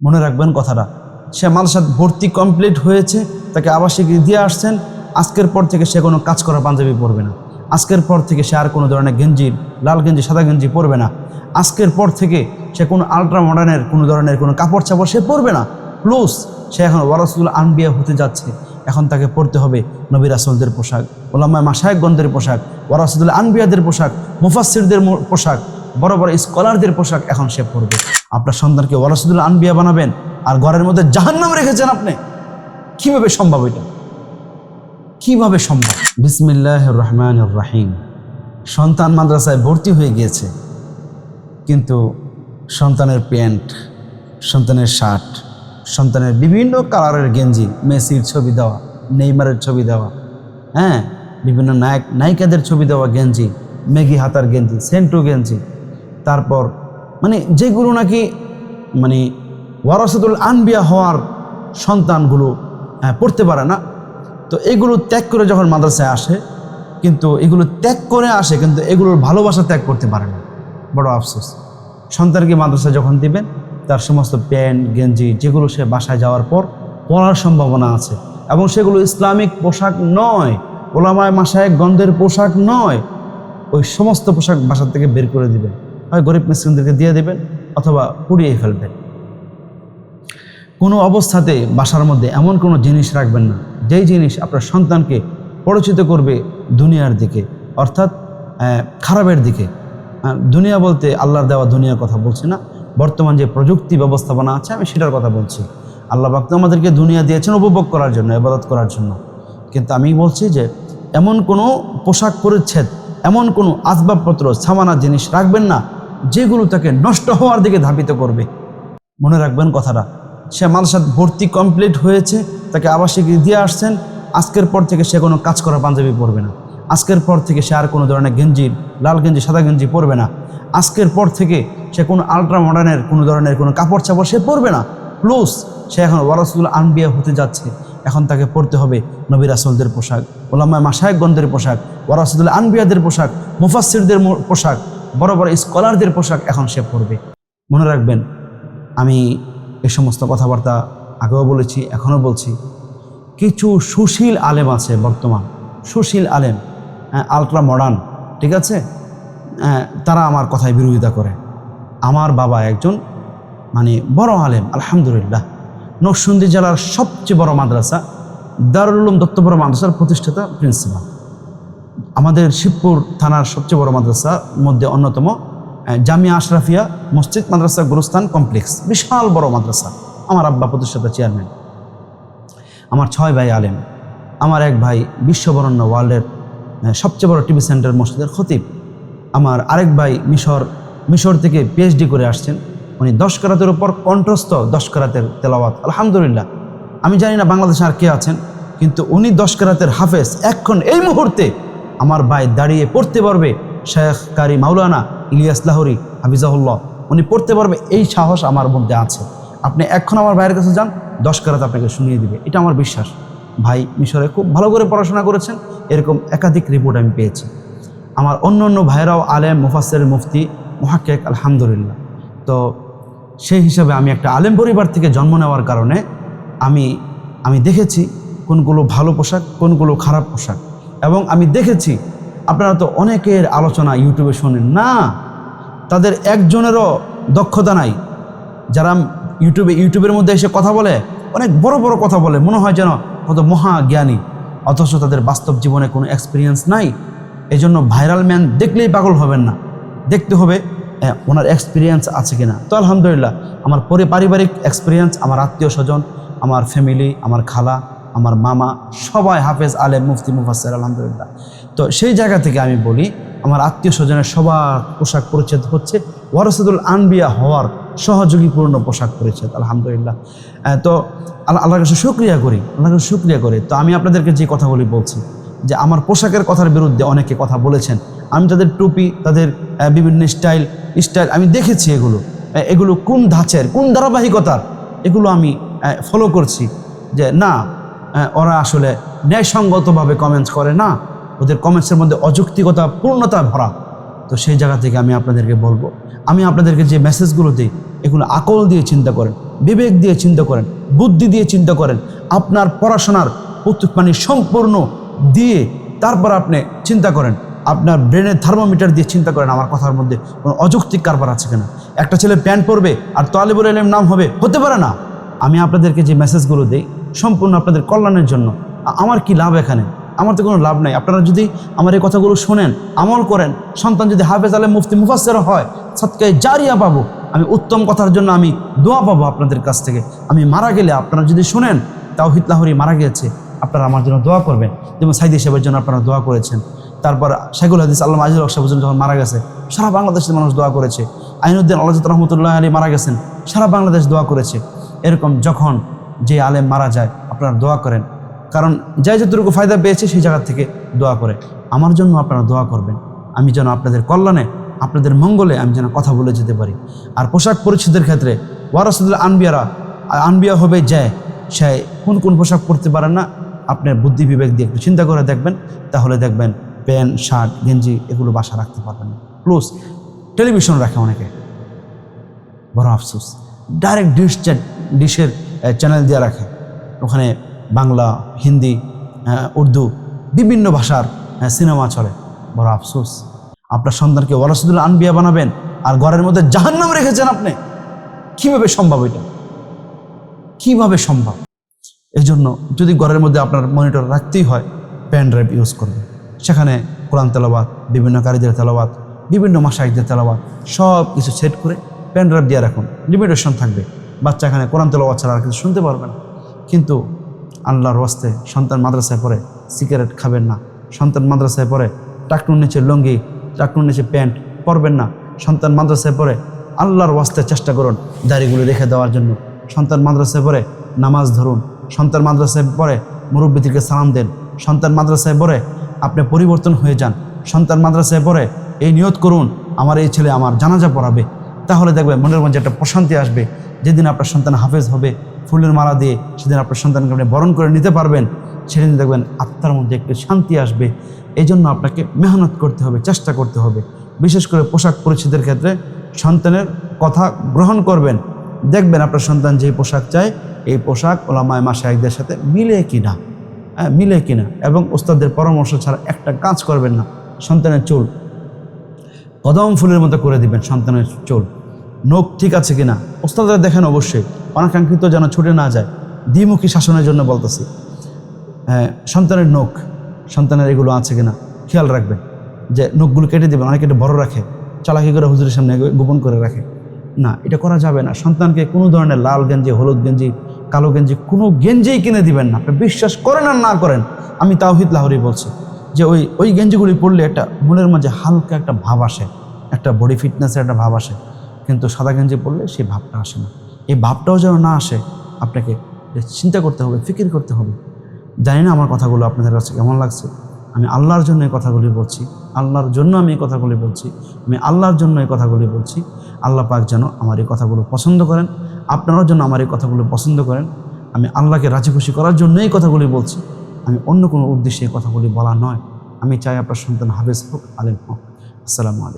মনে রাখবেন কথাটা। সে মালসাদ ভর্তি কমপ্লিট হয়েছে, তাকে আবাসিক দিয়ে আসছেন, আজকের পর থেকে সে কোনো কাজ করা পাঞ্জাবি পরবে না। আজকের পর থেকে সে আর কোনো ধরনের গেঞ্জি, লাল গেঞ্জি, সাদা গেঞ্জি পরবে না। আজকের পর থেকে সে কোনো আলট্রা মডার্নের কোনো ধরনের কোনো কাপড় চাপড় সে পরবে না। প্লুস সে এখন ওয়ারসুল আনবিয়া হতে যাচ্ছে। এখন তাকে পড়তে হবে নবী রাসুলদের পোশাক ওলামা মাসায়কগণদের পোশাক, ওয়ারাসুল আনবিয়াদের পোশাক মুফাসিরদের পোশাক, বড় বড় স্কলারদের পোশাক এখন সে পরবে। আপনার সন্তানকে ওয়ারাসুদুল আনবিয়া বানাবেন আর ঘরের মধ্যে জাহান্নাম রেখেছেন আপনি। কীভাবে সম্ভব এটা? কীভাবে সম্ভব? বিসমিল্লাহ রহমান রাহিম সন্তান মাদ্রাসায় ভর্তি হয়ে গিয়েছে, কিন্তু সন্তানের প্যান্ট, সন্তানের শার্ট, সন্তানের বিভিন্ন কালারের গেঞ্জি, মেসির ছবি দেওয়া, নেইমারের ছবি দেওয়া হ্যাঁ বিভিন্ন নায়ক নায়িকাদের ছবি দেওয়া গেঞ্জি মেঘি হাতার গেঞ্জি, সেন্টু গেঞ্জি, তারপর মানে যেগুলো নাকি মানে ওয়ারাসাতুল আনবিয়া হওয়ার সন্তানগুলো হ্যাঁ, পড়তে পারে না। তো এগুলো ত্যাগ করে যখন মাদ্রাসায় আসে কিন্তু এগুলো ত্যাগ করে আসে কিন্তু এগুলোর ভালোবাসা ত্যাগ করতে পারে না। বড় আফসোস। সন্তানকে মাদ্রাসায় যখন দিবেন তার সমস্ত প্যান্ট গেঞ্জি যেগুলো সে বাসায় যাওয়ার পর পরার সম্ভাবনা আছে। এবং সেগুলো ইসলামিক পোশাক নয় ওলামায় মাসায় গন্ধের পোশাক নয় ওই সমস্ত পোশাক বাসা থেকে বের করে দিবেন। হয় গরিব মিসকিনদেরকে দিয়ে দেবেন অথবা পুড়িয়ে ফেলবেন। কোনো অবস্থাতে বাসার মধ্যে এমন কোনো জিনিস রাখবেন না, যেই জিনিস আপনার সন্তানকে পরিচিত করবে দুনিয়ার দিকে, অর্থাৎ খারাপের দিকে। দুনিয়া বলতে আল্লাহর দেওয়া দুনিয়ার কথা বলছি না, বর্তমান যে প্রযুক্তি ব্যবস্থাপনা আছে আমি সেটার কথা বলছি। আল্লাহ বাক্ত আমাদেরকে দুনিয়া দিয়েছেন উপভোগ করার জন্য এবাদত করার জন্য। কিন্তু আমি বলছি যে, এমন কোনো পোশাক পরিচ্ছেদ, এমন কোনো আসবাবপত্র, সামানা জিনিস রাখবেন না যেগুলো তাকে নষ্ট হওয়ার দিকে ধাবিত করবে। মনে রাখবেন কথাটা, সে মালসাদ ভর্তি কমপ্লিট হয়েছে, তাকে আবাসিক দিয়ে আসছেন, আজকের পর থেকে সে কোনো কাজ করা পাঞ্জাবি পরবে না। আজকের পর থেকে সে আর কোনো ধরনের গেঞ্জি, লাল গেঞ্জি, সাদা গেঞ্জি পরবে না। আজকের পর থেকে সে কোনো আলট্রা মডার্নের কোনো ধরনের কোনো কাপড় চাপড় সে পরবে না। প্লুস সে এখন ওয়ারাসুল আনবিয়া হতে যাচ্ছে। এখন তাকে পড়তে হবে নবী রাসুলদের পোশাক ওলামা মাসায়কগণদের পোশাক, ওয়ারাসুল আনবিয়াদের পোশাক মুফাসিরদের পোশাক। বড় বড় স্কলারদের পোশাক এখন সে পরবে। মনে রাখবেন আমি এ সমস্ত কথাবার্তা আগেও বলেছি এখনও বলছি। কিছু সুশীল আলেম আছে বর্তমান সুশীল আলেম আলট্রা মডার্ন ঠিক আছে? আহ, তারা আমার কথায় বিরোধিতা করে। আমার বাবা একজন মানে বড় আলেম আলহামদুলিল্লাহ। নরসিংদী জেলার সবচেয়ে বড় মাদ্রাসা দারুল উলুম দত্তপুর মাদ্রাসার প্রতিষ্ঠাতা প্রিন্সিপাল আমাদের শিবপুর থানার সবচেয়ে বড় মাদ্রাসার মধ্যে অন্যতম জামিয়া আশরাফিয়া মসজিদ মাদ্রাসা গুরুস্থান কমপ্লেক্স। বিশাল বড় মাদ্রাসা। আমার আব্বা প্রতিষ্ঠাতা চেয়ারম্যান। আমার ছয় ভাই আলেম। আমার এক ভাই বিশ্ববরণ্য ওয়ার্ল্ডের সবচেয়ে বড় টিভি সেন্টার মসজিদের খতিব। আমার আরেক ভাই মিশর মিশর থেকে পিএইচডি করে আসছেন। উনি দশ করাতের উপর কণ্ঠস্থ দশ করাতের তেলাওয়াত। আলহামদুলিল্লাহ। আমি জানি না বাংলাদেশে আর কে আছেন, কিন্তু উনি দশ করাতের হাফেজ। এখন এই মুহূর্তে আমার ভাই দাঁড়িয়ে পড়তে পারবে, শেখ কারি মাওলানা ইলিয়াস লাহরি, হাফিজাহুল্লাহ। উনি পড়তে পারবে, এই সাহস আমার মধ্যে আছে। আপনি এখন আমার ভাইয়ের কাছে যান, দশ করাত আপনাকে শুনিয়ে দিবে। এটা আমার বিশ্বাস। ভাই মিশরে খুব ভালো করে পড়াশোনা করেছেন, এরকম একাধিক রিপোর্ট আমি পেয়েছি। আমার অন্য অন্য ভাইরাও আলেম মুফাসের মুফতি, মহাক্কেক, আলহামদুলিল্লাহ। তো সেই হিসাবে আমি একটা আলেম পরিবার থেকে জন্ম নেওয়ার কারণে আমি আমি দেখেছি কোনগুলো ভালো পোশাক, কোনগুলো খারাপ পোশাক। এবং আমি দেখেছি আপনারা তো অনেকের আলোচনা ইউটিউবে শোনেন। না তাদের একজনেরও দক্ষতা নাই। যারা ইউটিউবে ইউটিউবের মধ্যে এসে কথা বলে অনেক বড় বড় কথা বলে মনে হয় যেন কত মহা জ্ঞানী অথচ তাদের বাস্তব জীবনে কোনো এক্সপিরিয়েন্স নাই। এই জন্য ভাইরাল ম্যান দেখলেই পাগল হবেন না। দেখতে হবে হ্যাঁ, ওনার এক্সপিরিয়েন্স আছে কিনা। তো আলহামদুলিল্লাহ আমার পরে পারিবারিক এক্সপিরিয়েন্স আমার আত্মীয় স্বজন আমার ফ্যামিলি আমার খালা আমার মামা সবাই হাফেজ, আলেম, মুফতি মুফাসের আলহামদুলিল্লাহ। তো সেই জায়গা থেকে আমি বলি, আমার আত্মীয় স্বজনের সবার পোশাক পরিচ্ছেদ হচ্ছে ওয়ারসাদুল আনবিয়া হওয়ার সহযোগীপূর্ণ পোশাক পরিচ্ছেদ, আলহামদুলিল্লাহ। তো আল্লাহ আল্লাহর কাছে শুক্রিয়া করি, আল্লাহর কাছে শুক্রিয়া করি। তো আমি আপনাদেরকে যে কথাগুলি বলছি, যে আমার পোশাকের কথার বিরুদ্ধে অনেকে কথা বলেছেন, আমি তাদের টুপি, তাদের বিভিন্ন স্টাইল স্টাইল আমি দেখেছি এগুলো। এগুলো কোন ধাঁচের, কোন ধারাবাহিকতার, এগুলো আমি ফলো করছি, যে না ওরা আসলে ন্যায়সঙ্গতভাবে কমেন্টস করে না। ওদের কমেন্টসের মধ্যে অযৌক্তিকতা, পূর্ণতা ভরা। তো সেই জায়গা থেকে আমি আপনাদেরকে বলব, আমি আপনাদেরকে যে মেসেজগুলো দিই, এগুলো আকল দিয়ে চিন্তা করেন, বিবেক দিয়ে চিন্তা করেন, বুদ্ধি দিয়ে চিন্তা করেন, আপনার পড়াশোনার মানে সম্পূর্ণ দিয়ে তারপর আপনি চিন্তা করেন, আপনার ব্রেনের থার্মোমিটার দিয়ে চিন্তা করেন, আমার কথার মধ্যে কোনো অযৌক্তিক কারবার আছে কিনা। একটা ছেলে প্যান্ট পরবে আর তালিবুল আলম নাম হবে, হতে পারে না। আমি আপনাদেরকে যে মেসেজগুলো দিই সম্পূর্ণ আপনাদের কল্যাণের জন্য। আমার কি লাভ এখানে? আমার তো কোনো লাভ নাই। আপনারা যদি আমার এই কথাগুলো শোনেন, আমল করেন, সন্তান যদি হাফেজ আলম মুফতি মুফাসের হয় সৎকায় জারিয়া পাবো। আমি উত্তম কথার জন্য আমি দোয়া পাবো আপনাদের কাছ থেকে। আমি মারা গেলে আপনারা যদি শোনেন তাও হিতলাহরি মারা গিয়েছে, আপনারা আমার জন্য দোয়া করবেন। যেমন সাইদি সাহেবের জন্য আপনারা দোয়া করেছেন। তারপর শেখুল হাদিস আল্লাহ আজিজুল হক সাহেব যখন মারা গেছে, সারা বাংলাদেশের মানুষ দোয়া করেছে। আইনুদ্দিন আল্লাহ রহমতুল্লাহ আলী মারা গেছেন, সারা বাংলাদেশ দোয়া করেছে। এরকম যখন যে আলেম মারা যায়, আপনারা দোয়া করেন। কারণ যাই যতটুকু ফায়দা পেয়েছে সেই জায়গা থেকে দোয়া করে। আমার জন্য আপনারা দোয়া করবেন। আমি যেন আপনাদের কল্যাণে, আপনাদের মঙ্গলে আমি যেন কথা বলে যেতে পারি। আর পোশাক পরিচ্ছদের ক্ষেত্রে ওয়ারাসুদুল আনবিয়ারা আনবিয়া হবে যায় সে কোন কোন পোশাক পরতে পারেন না। আপনার বুদ্ধি বিবেক দিয়ে একটু চিন্তা করে দেখবেন। তাহলে দেখবেন প্যান্ট, শার্ট, গেঞ্জি এগুলো বাসা রাখতে পারবেন প্লাস টেলিভিশন রাখে অনেকে। বড় আফসোস। ডাইরেক্ট ডিশ ডিশের চ্যানেল দিয়ে রাখে। ওখানে বাংলা, হিন্দি উর্দু বিভিন্ন ভাষার সিনেমা চলে। বড় আফসোস। আপনার সন্তানকে ওয়ারাসুদুল আনবিয়া বানাবেন আর ঘরের মধ্যে জাহান্নাম রেখেছেন আপনি, কীভাবে সম্ভব এটা? কীভাবে সম্ভব? এই জন্য যদি ঘরের মধ্যে আপনার মনিটর রাখতেই হয় পেন ড্রাইভ ইউজ করবেন। সেখানে কোরআন তেলাবাত বিভিন্ন কারীদের তেলাবাত বিভিন্ন মাসাইকদের তেলাবাত সব কিছু সেট করে পেন ড্রাইভ দিয়ে রাখুন। লিমিটেশন থাকবে। বাচ্চা এখানে কোরআন তেলাবাত ছাড়া আর কিছু শুনতে পারবে না কিন্তু আল্লাহর ওয়াস্তে সন্তান মাদ্রাসায় পড়ে সিগারেট খাবেন না। সন্তান মাদ্রাসায় পড়ে টাকনুর নিচে লুঙ্গি, টাকনুর নিচে প্যান্ট পরবেন না। সন্তান মাদ্রাসায় পড়ে আল্লাহর ওয়াস্তে চেষ্টা করুন দাড়িগুলো রেখে দেওয়ার জন্য। সন্তান মাদ্রাসায় পড়ে নামাজ ধরুন। সন্তান মাদ্রাসায় পড়ে মুরব্বীদেরকে সালাম দেন। সন্তান মাদ্রাসায় পড়ে আপনি পরিবর্তন হয়ে যান। সন্তান মাদ্রাসায় পড়ে এই নিয়ত করুন, আমার এই ছেলে আমার জানাজা পড়াবে। তাহলে দেখবে মনের মধ্যে একটা প্রশান্তি আসবে। যেদিন আপনার সন্তান হাফেজ হবে, ফুলের মালা দিয়ে সেদিন আপনার সন্তানকে আপনি বরণ করে নিতে পারবেন। সেদিন দেখবেন আত্মার মধ্যে একটু শান্তি আসবে। এই জন্য আপনাকে মেহনত করতে হবে, চেষ্টা করতে হবে। বিশেষ করে পোশাক পরিচ্ছদের ক্ষেত্রে সন্তানের কথা গ্রহণ করবেন। দেখবেন আপনার সন্তান যে পোশাক চায়, এই পোশাক ওলামায় মাসে একদের সাথে মিলে কিনা। হ্যাঁ মিলে কিনা। এবং ওস্তাদের পরামর্শ ছাড়া একটা কাজ করবেন না, সন্তানের চুল। কদম ফুলের মতো করে দিবেন সন্তানের চুল। নখ ঠিক আছে কিনা? ওস্তাদরা দেখেন অবশ্যই অনাকাঙ্ক্ষিত যেন ছুটে না যায়। দ্বিমুখী শাসনের জন্য বলতেছি। হ্যাঁ, সন্তানের নখ সন্তানের এগুলো আছে কিনা? খেয়াল রাখবেন যে নখগুলো কেটে দেবেন অনেকে বড় রাখে। চালাকি করে হুজুরের সামনে গোপন করে রাখে। না এটা করা যাবে না। সন্তানকে কোনো ধরনের লাল গেঞ্জি হলুদ গেঞ্জি কালো গেঞ্জি কোনো গেঞ্জেই কিনে দিবেন না। আপনি বিশ্বাস করেন আর না করেন আমি তাওহিদ লাহরি বলছি যে ওই ওই গেঞ্জিগুলি পরলে একটা মনের মাঝে হালকা একটা ভাব আসে একটা বডি ফিটনেসের একটা ভাব আসে। কিন্তু সাদা গেঞ্জি পরলে সেই ভাবটা আসে না। এই ভাবটাও যেন না আসে, আপনাকে চিন্তা করতে হবে, ফিকির করতে হবে। জানি না আমার কথাগুলো আপনাদের কাছে কেমন লাগছে। আমি আল্লাহর জন্য এই কথাগুলি বলছি, আল্লাহর জন্য আমি এই কথাগুলি বলছি, আমি আল্লাহর জন্য এই কথাগুলি বলছি। আল্লাহ পাক যেন আমার এই কথাগুলো পছন্দ করেন, আপনারাও যেন আমার এই কথাগুলো পছন্দ করেন। আমি আল্লাহকে রাজি খুশি করার জন্যই এই কথাগুলি বলছি। আমি অন্য কোনো উদ্দেশ্যে এই কথাগুলি বলা নয়। আমি চাই আপনার সন্তান হাফেজ হোক, আলেম হোক। আসসালামু আলাইকুম।